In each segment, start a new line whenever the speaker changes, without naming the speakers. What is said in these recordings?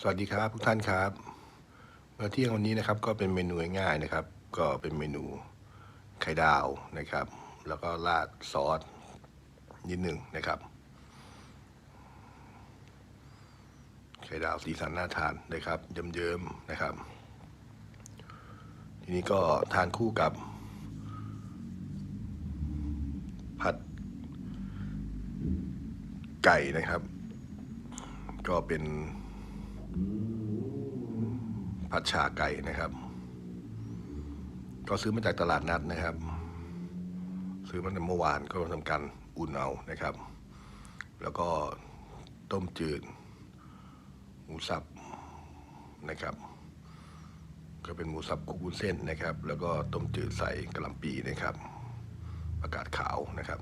สวัสดีครับทุกท่านครับเมื่อเที่ยงวันนี้นะครับก็เป็นเมนูง่ายนะครับ ก็เป็นเมนูไข่ดาวนะครับ แล้วก็ราดซอสนิดหนึ่งนะครับ ไข่ดาวสีสันน่าทานนะครับเยิ้มๆนะครับ ทีนี้ก็ทานคู่กับ ผัดไก่นะครับ ก็เป็น ผัดชาไก่นะครับ ก็ซื้อมาจากตลาดนัดนะครับ ซื้อมาในเมื่อวานก็ทำการอุ่นเอานะครับ แล้วก็ต้มจืด หมูสับนะครับ ก็เป็นหมูสับคุกวุ้นเส้นนะครับ แล้วก็ต้มจืดใส่กระหลำปีนะครับอากาศขาวนะครับ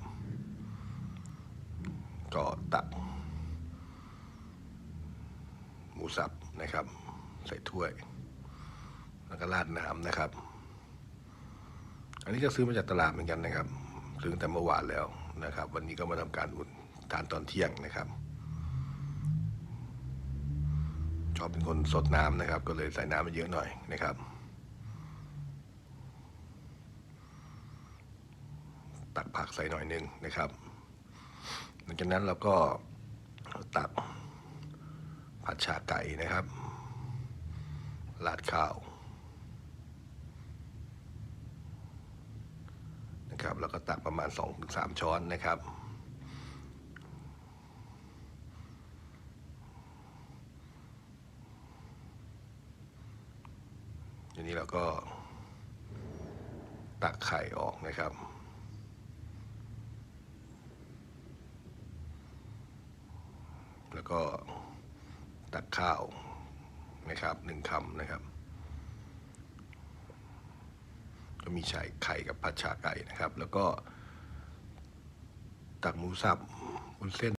ก็ตัก มูสับนะครับ ใส่ถ้วย แล้วก็ราดน้ำนะครับ อันนี้ก็ซื้อมาจากตลาดเหมือนกันนะครับซื้อตั้งแต่เมื่อวานแล้วนะครับ วันนี้ก็มาทำการอุ่นทานตอนเที่ยงนะครับ ชอบเป็นคนสดน้ำนะครับ ก็เลยใส่น้ำมาเยอะหน่อยนะครับตักผักใส่หน่อยนึงนะครับ หลังจากนั้นเราก็ตัก ผัดชาไก่นะครับราดข้าวนะครับแล้วก็ตักประมาณ 2-3 ช้อนนะครับ ทีนี้เราก็ตักไข่ออกนะครับแล้วก็ ตักข้าวนะครับหนึ่งคำนะครับ ก็มีไข่ไข่กับผัดชาไก่นะครับ แล้วก็ตักหมูสับบุนเส้น